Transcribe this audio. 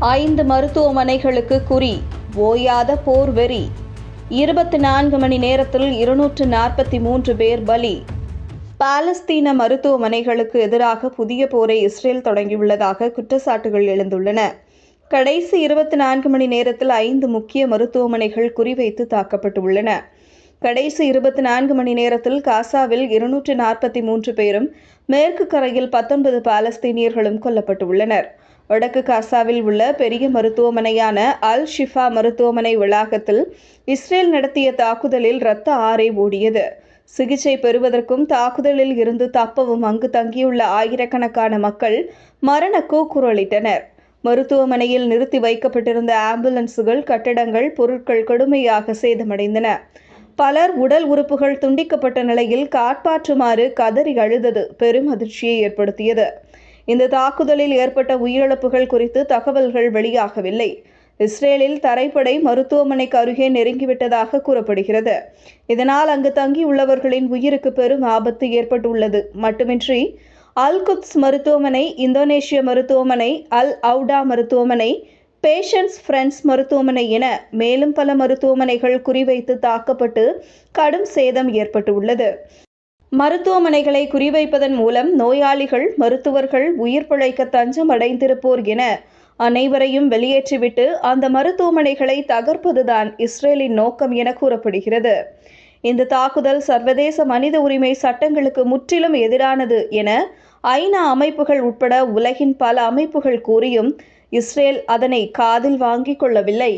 ஐந்து மருத்துவமனைகளுக்கு குறி ஓயாத போர் வெறி. இருபத்தி நான்கு மணி நேரத்தில் இருநூற்று நாற்பத்தி மூன்று பேர் பலி. பாலஸ்தீன மருத்துவமனைகளுக்கு எதிராக புதிய போரை இஸ்ரேல் தொடங்கியுள்ளதாக குற்றச்சாட்டுகள் எழுந்துள்ளன. கடைசி இருபத்தி நான்கு மணி நேரத்தில் ஐந்து முக்கிய மருத்துவமனைகள் குறிவைத்து தாக்கப்பட்டுள்ளன. கடைசி இருபத்தி நான்கு மணி நேரத்தில் காசாவில் இருநூற்று நாற்பத்தி மூன்று பேரும் மேற்கு கரையில் பத்தொன்பது பாலஸ்தீனியர்களும் கொல்லப்பட்டுள்ளனர். வடக்கு காசாவில் உள்ள பெரிய மருத்துவமனையான அல் ஷிஃபா மருத்துவமனை வளாகத்தில் இஸ்ரேல் நடத்திய தாக்குதலில் இரத்த ஆறை ஓடியது சிகிச்சை பெறுவதற்கும் தாக்குதலில் இருந்து தப்பவும் அங்கு தங்கியுள்ள ஆயிரக்கணக்கான மக்கள் மரண கூக்குரலிட்டனர் மருத்துவமனையில் நிறுத்தி வைக்கப்பட்டிருந்த ஆம்புலன்ஸுகள் கட்டடங்கள் பொருட்கள் கடுமையாக சேதமடைந்தன. பலர் உடல் உறுப்புகள் துண்டிக்கப்பட்ட நிலையில் காட்பாற்றுமாறு கதறி அழுதது பெரும் அதிர்ச்சியை ஏற்படுத்தியது. இந்த தாக்குதலில் ஏற்பட்ட உயிரிழப்புகள் குறித்து தகவல்கள் வெளியாகவில்லை. இஸ்ரேலில் தரைப்படை மருத்துவமனைக்கு அருகே நெருங்கிவிட்டதாக கூறப்படுகிறது. இதனால் அங்கு தங்கியுள்ளவர்களின் உயிருக்கு பெரும் ஆபத்து ஏற்பட்டுள்ளது. மட்டுமின்றி அல் குத்ஸ் மருத்துவமனை இந்தோனேஷிய மருத்துவமனை அல் அவுடா மருத்துவமனை பேஷன்ஸ் ஃப்ரெண்ட்ஸ் மருத்துவமனை என மேலும் பல மருத்துவமனைகள் குறிவைத்து தாக்கப்பட்டு கடும் சேதம் ஏற்பட்டுள்ளது. மருத்துவமனைகளை குறிவைப்பதன் மூலம் நோயாளிகள் மருத்துவர்கள் உயிர் பிழைக்க தஞ்சம் அடைந்திருப்போர் என அனைவரையும் வெளியேற்றிவிட்டு அந்த மருத்துவமனைகளை தகர்ப்பதுதான் இஸ்ரேலின் நோக்கம் என கூறப்படுகிறது. இந்த தாக்குதல் சர்வதேச மனித உரிமை சட்டங்களுக்கு முற்றிலும் எதிரானது என ஐநா அமைப்புகள் உட்பட உலகின் பல அமைப்புகள் கூறியும் இஸ்ரேல் அதனை காதில் வாங்கிக் கொள்ளவில்லை.